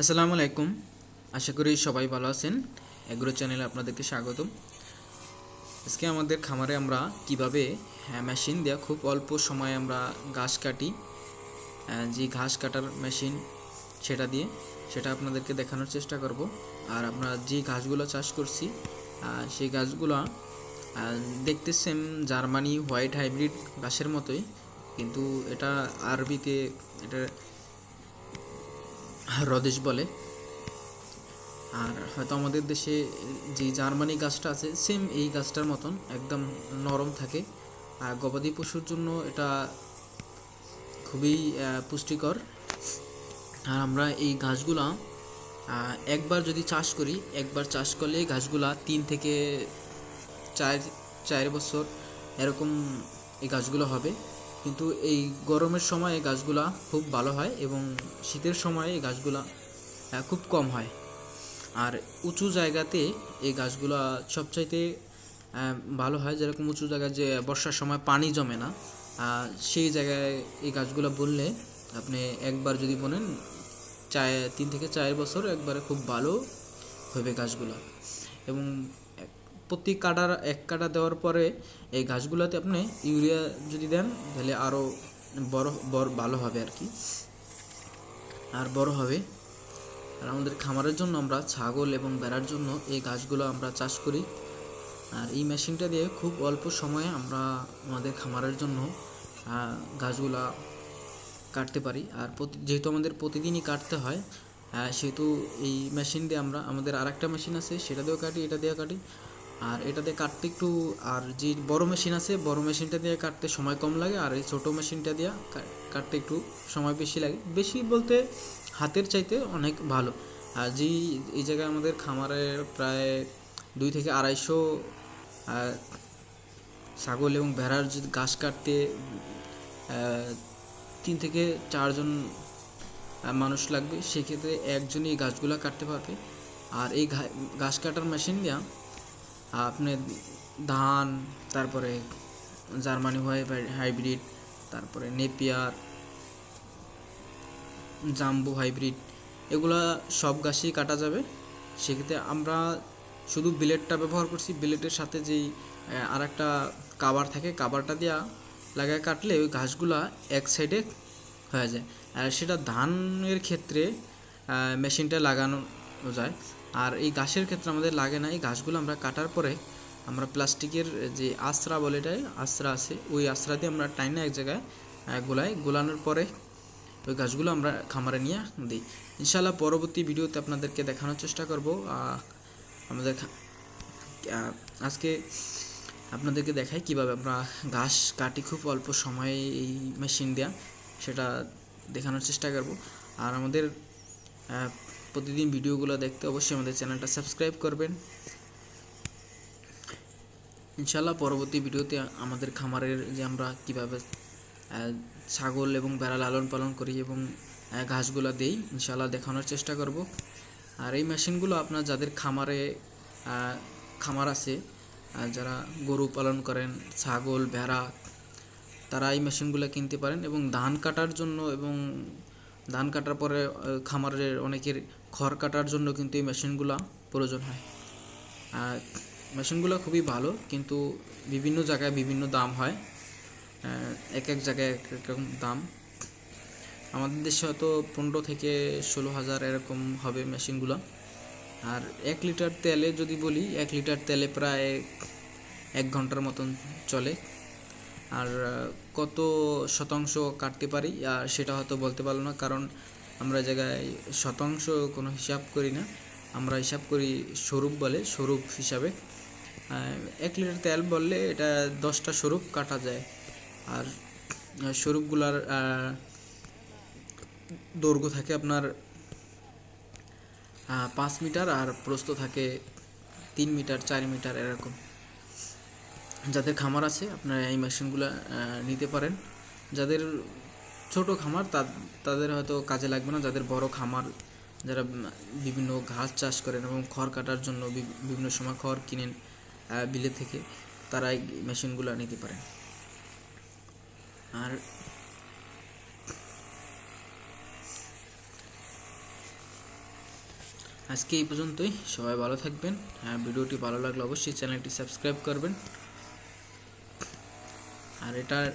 আসসালামু আলাইকুম। আশা করি সবাই ভালো আছেন। এগ্রো চ্যানেলে আপনাদেরকে স্বাগতম। আজকে আমাদের খামারে আমরা কীভাবে হ্যাঁ, মেশিন দেওয়া খুব অল্প সময়ে আমরা ঘাস কাটি যে ঘাস কাটার মেশিন সেটা দিয়ে সেটা আপনাদেরকে দেখানোর চেষ্টা করব। আর আমরা যে ঘাসগুলো চাষ করছি সেই ঘাসগুলো দেখতে সেম জার্মানি হোয়াইট হাইব্রিড ঘাসের মতোই কিন্তু এটা আরবিতে এটা রদেশ বলে। আর হয়তো আমাদের দেশে যে জার্মানি গাছটা আছে সেম এই গাছটার মতন একদম নরম থাকে। আর গবাদি পশুর জন্য এটা খুবই পুষ্টিকর। আর আমরা এই গাছগুলা একবার যদি চাষ করি, একবার চাষ করলে এই গাছগুলা তিন থেকে চার চার বছর এরকম এই গাছগুলো হবে। কিন্তু এই গরমের সময় এই গাছগুলা খুব ভালো হয় এবং শীতের সময় এই গাছগুলা খুব কম হয়। আর উঁচু জায়গাতে এই গাছগুলা সবচাইতে আহ, ভালো হয় যেরকম উঁচু জায়গায় যে বর্ষার সময় পানি জমে না সেই জায়গায় এই গাছগুলো বললে আপনি একবার যদি বলেন চার তিন থেকে চার বছর একবারে খুব ভালো হবে গাছগুলো। এবং প্রতি কাটার এক কাটা দেওয়ার পরে এই গাছগুলোতে আপনি ইউরিয়া যদি দেন, তাহলে আরও বড় বড়, ভালো হবে আর কি। আর বড় হবে। আর আমাদের খামারের জন্য আমরা ছাগল এবং বেড়ার জন্য এই গাছগুলো আমরা চাষ করি। আর এই মেশিনটা দিয়ে খুব অল্প সময়ে আমরা আমাদের খামারের জন্য গাছগুলা কাটতে পারি। আর যেহেতু আমাদের প্রতিদিনই কাটতে হয় সেহেতু এই মেশিন দিয়ে আমরা, আমাদের আর একটা মেশিন আছে, সেটা দিয়েও কাটি, এটা দিয়ে কাটি। আর এটা দিয়ে কাটতে একটু, আর যে বড় মেশিন আছে, বড় মেশিনটা দিয়ে কাটতে সময় কম লাগে, আর এই ছোটো মেশিনটা দিয়ে কাটতে একটু সময় বেশি লাগে। বেশি বলতে হাতের চাইতে অনেক ভালো। আর যে এই জায়গায় আমাদের খামারের প্রায় দুই থেকে আড়াইশো ছাগল এবং ভেড়ার যদি ঘাস কাটতে তিন থেকে চারজন মানুষ লাগবে, সেক্ষেত্রে একজনই এই গাছগুলো কাটতে পারবে। আর এই ঘাস কাটার মেশিন দিয়া আপনি ধান, তারপরে জার্মানি হয় হাইব্রিড, তারপরে নেপিয়ার, জাম্বু হাইব্রিড, এগুলা সব গাছই কাটা যাবে। সেক্ষেত্রে আমরা শুধু বিলেটটা ব্যবহার করছি বিলেটের সাথে যেই আর একটা কাবার থাকে, কাবারটা দিয়া লাগায় কাটলে ওই ঘাসগুলা এক সাইডে হয়ে যায়। আর সেটা ধানের ক্ষেত্রে মেশিনটা লাগানো যায়। আর এই ঘাসের ক্ষেত্রে আমাদের লাগে না, এই ঘাসগুলো আমরা কাটার পরে আমরা প্লাস্টিকের যে আশ্রা বলে এটাই আশ্রা আছে, ওই আশ্রা দিয়ে আমরা টাইনা এক জায়গায় গোলাই গোলানোর পরে ওই গাছগুলো আমরা খামারে নিয়ে দিই। ইনশাল্লাহ পরবর্তী ভিডিওতে আপনাদেরকে দেখানোর চেষ্টা করব। আমাদের আজকে আপনাদেরকে দেখাই কীভাবে আমরা ঘাস কাটি খুব অল্প সময়ে এই মেশিন দেওয়া সেটা দেখানোর চেষ্টা করব। আর আমাদের প্রতিদিন ভিডিওগুলো দেখতে অবশ্যই আমাদের চ্যানেলটা সাবস্ক্রাইব করবেন। ইনশাল্লাহ পরবর্তী ভিডিওতে আমাদের খামারের যে আমরা কীভাবে ছাগল এবং বেড়া লালন পালন করি এবং ঘাসগুলো দেই ইনশাল্লাহ দেখানোর চেষ্টা করব। আর এই মেশিনগুলো আপনার যাদের খামারে খামার আছে যারা গরু পালন করেন, ছাগল, ভেড়া, তারা এই মেশিনগুলো কিনতে পারেন এবং ধান কাটার জন্য এবং ধান কাটার পরে খামারের অনেকের খড় কাটার জন্য কিন্তু এই মেশিনগুলো প্রয়োজন হয়। আর মেশিনগুলো খুবই ভালো, কিন্তু বিভিন্ন জায়গায় বিভিন্ন দাম হয়। এক এক জায়গায় এক এক রকম দাম। আমাদের দেশে হয়তো পনেরো থেকে ষোলো হাজার এরকম হবে মেশিনগুলো। আর এক লিটার তেলে যদি বলি, এক লিটার তেলে প্রায় এক ঘণ্টার মতন চলে। আর কত শতাংশ কাটতে পারি, আর সেটা হয়তো বলতে পারল না, কারণ আমরা জায়গায় শতাংশ কোনো হিসাব করি না। আমরা হিসাব করি স্বরূপ বলে, স্বরূপ হিসাবে। এক লিটার তেল বললে এটা দশটা স্বরূপ কাটা যায়। আর স্বরূপগুলার দৈর্ঘ্য থাকে আপনার পাঁচ মিটার আর প্রস্থ থাকে তিন মিটার, চার মিটার এরকম। যাদের খামার আছে, আপনারা এই মেশিনগুলো নিতে পারেন। যাদের ছোট খামার তাদের হয়তো কাজে লাগবে না। যাদের বড় খামার, যারা বিভিন্ন ঘাস চাষ করেন এবং খড় কাটার জন্য বিভিন্ন সময় খড় কিনেন বিলে থেকে তারা এই মেশিনগুলো নিতে পারেন। আর আজকে এই পর্যন্তই। সবাই ভালো থাকবেন। হ্যাঁ ভিডিওটি ভালো লাগলে অবশ্যই চ্যানেলটি সাবস্ক্রাইব করবেন। আর এটার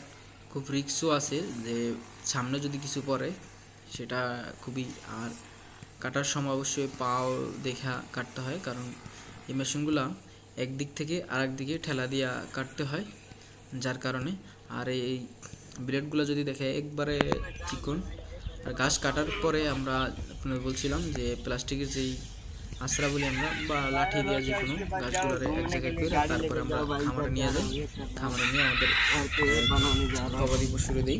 খুব রিক্সও আছে যে সামনে যদি কিছু পড়ে, সেটা খুবই, আর কাটার সময় অবশ্যই পাও দেখা কাটতে হয়, কারণ এই মেশিনগুলো একদিক থেকে আরেক দিকে ঠেলা দিয়া কাটতে হয়, যার কারণে। আর এই ব্লেডগুলো যদি দেখে একবারে চিকন, আর ঘাস কাটার পরে আমরা আপনার বলছিলাম যে প্লাস্টিকের যেই আশ্রা বলি আমরা, বা লাঠি দিয়ে যে কোনো গাছগুলোরে এক জায়গায় করে তারপরে আমরা খামারে নিয়ে যাই। খামারে নিয়ে আমাদের গবাদি পশুরে দিই।